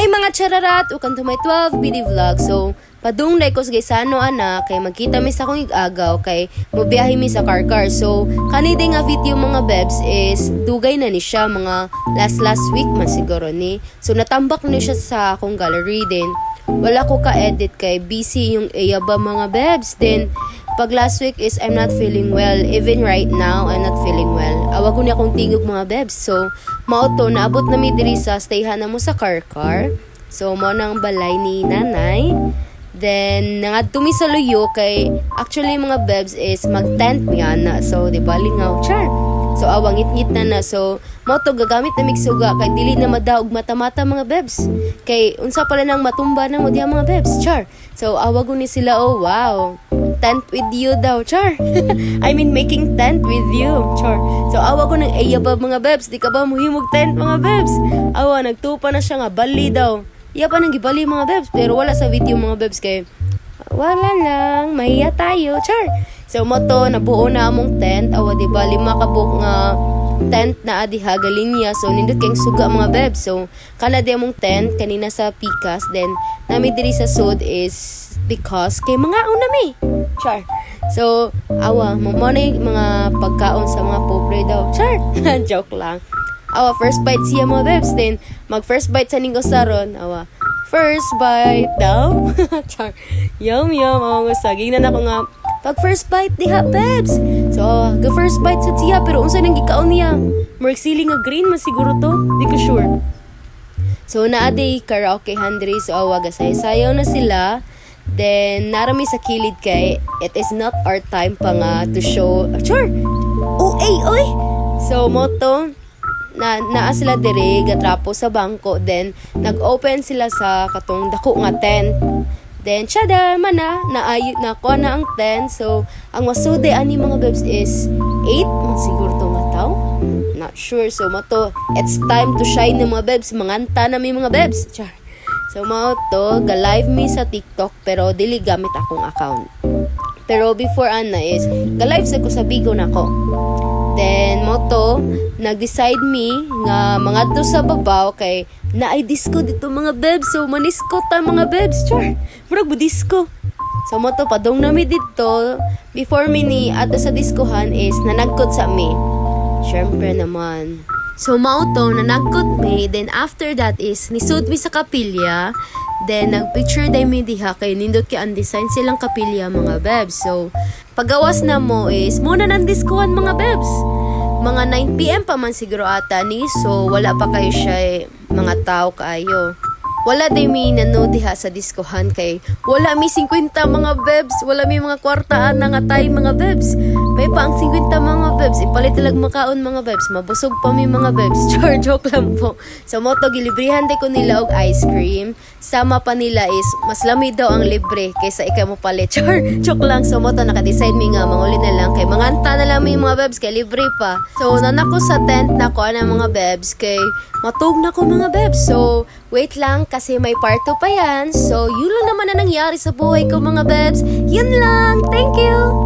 Hi mga chararat! Welcome to my 12 BD vlog. So, padung dai ko sa ano ana kay magkita mi sa akong igagaw kay mobiyahe mi sa car car. So, kani day nga video mga bebs is dugay na ni siya mga last last week man siguro ni. So, natambak ni siya sa akong gallery din. Wala ko ka-edit kay busy yung iya ba mga bebs. Then, pag last week is I'm not feeling well. Even right now, I'm not feeling well. Awag ko niya akong tingog mga bebs. So, mauto, naabot na mi diri sa stayhan na mo sa car car. So, mo nang balay ni nanay. Then, nangad tumi sa luyo kay actually mga bebs is mag-tent mi ana. So, di ba lingaw? Char! So, awang ngit-ngit na na. So, mo to gagamit na migsuga kay dili na madaog mata-mata mga bebs. Kay unsa pala nang matumba na mo mga bebs. Char! So, awag ni sila, oh wow tent with you daw, char. I mean, making tent with you, char. So, awa ko ng iya ba mga bebs, di ka ba muhimog tent mga bebs? Awa, nagtupa na siya nga, bali daw. Iya pa nang gibali mga bebs, pero wala sa video mga bebs kay wala lang, mahiya tayo, char. So, mo to, nabuo na among tent, awa, di ba, lima ka book nga tent na adi hagalinya so nindot kayong suga mga bebs so kana di among tent kanina sa Picas then nami diri sa sud is because kay mga unami char. So awa mo na mga pagkaon sa mga pobre daw. Char. Joke lang. Awa first bite siya mga bebs. Then mag first bite sa ninggo saron awa. First bite daw. Char. Yum yum awa saging na nako nga pag first bite diha bebs so ga first bite sa siya pero unsa nang gikaon niya murag sili nga green man siguro to di ko sure So, naaday karaoke handre so awa gasay-sayaw na sila. Then, narami sa kilid kay it is not our time pa nga to show. Sure! Ay, oy! So, moto, na naa sila dire gatrapo sa bangko then nag-open sila sa katong dako nga tent then tada mana naayo na ko na ang tent so ang masude ani mga bebs is 8 man siguro to nga tao. Not sure. So mato it's time to shine ng mga bebs manganta na mi mga bebs char. So mao to ga live mi sa TikTok pero dili gamit akong account. Pero before ana is ga live sa ko sa Bigo nako Then, moto, nag-decide me nga mga to sa babaw kay na ay disco dito mga bebs. So, manisko ta mga bebs. Char, murag mo disco. So, moto, padong nami dito. Before mi ni ato sa diskohan is nanagkot sa mi. Siyempre naman. So, mauto, nanagkot mi. Then, after that is, nisud mi sa kapilya. Then, nagpicture day mi diha kay nindot kay ang design silang kapilya mga bebs. So, pagawas na mo is, muna nang diskuhan mga bebs. Mga 9pm pa man siguro ata ni, so wala pa kayo siya eh, mga tao kaayo. Wala day mi nano diha sa diskuhan kay wala mi 50 mga bebs, wala mi mga kwartaan na nga tay mga bebs. May pa ang 50 mga bebs, ipalit talag makaon mga bebs, mabusog pa mi mga bebs. Char joke lang po. Sa moto gilibrihan de ko nila og ice cream. Sama pa nila is mas lamig daw ang libre kaysa ikaw mo palit. Char joke lang sa moto naka-decide mi nga manguli na lang kay manganta na lang mi mga bebs kay libre pa. So nanako sa tent na ko na mga bebs kay matug na ko mga bebs. So wait lang kasi may part 2 pa yan. So yun lang naman na nangyari sa buhay ko mga bebs. Yun lang. Thank you.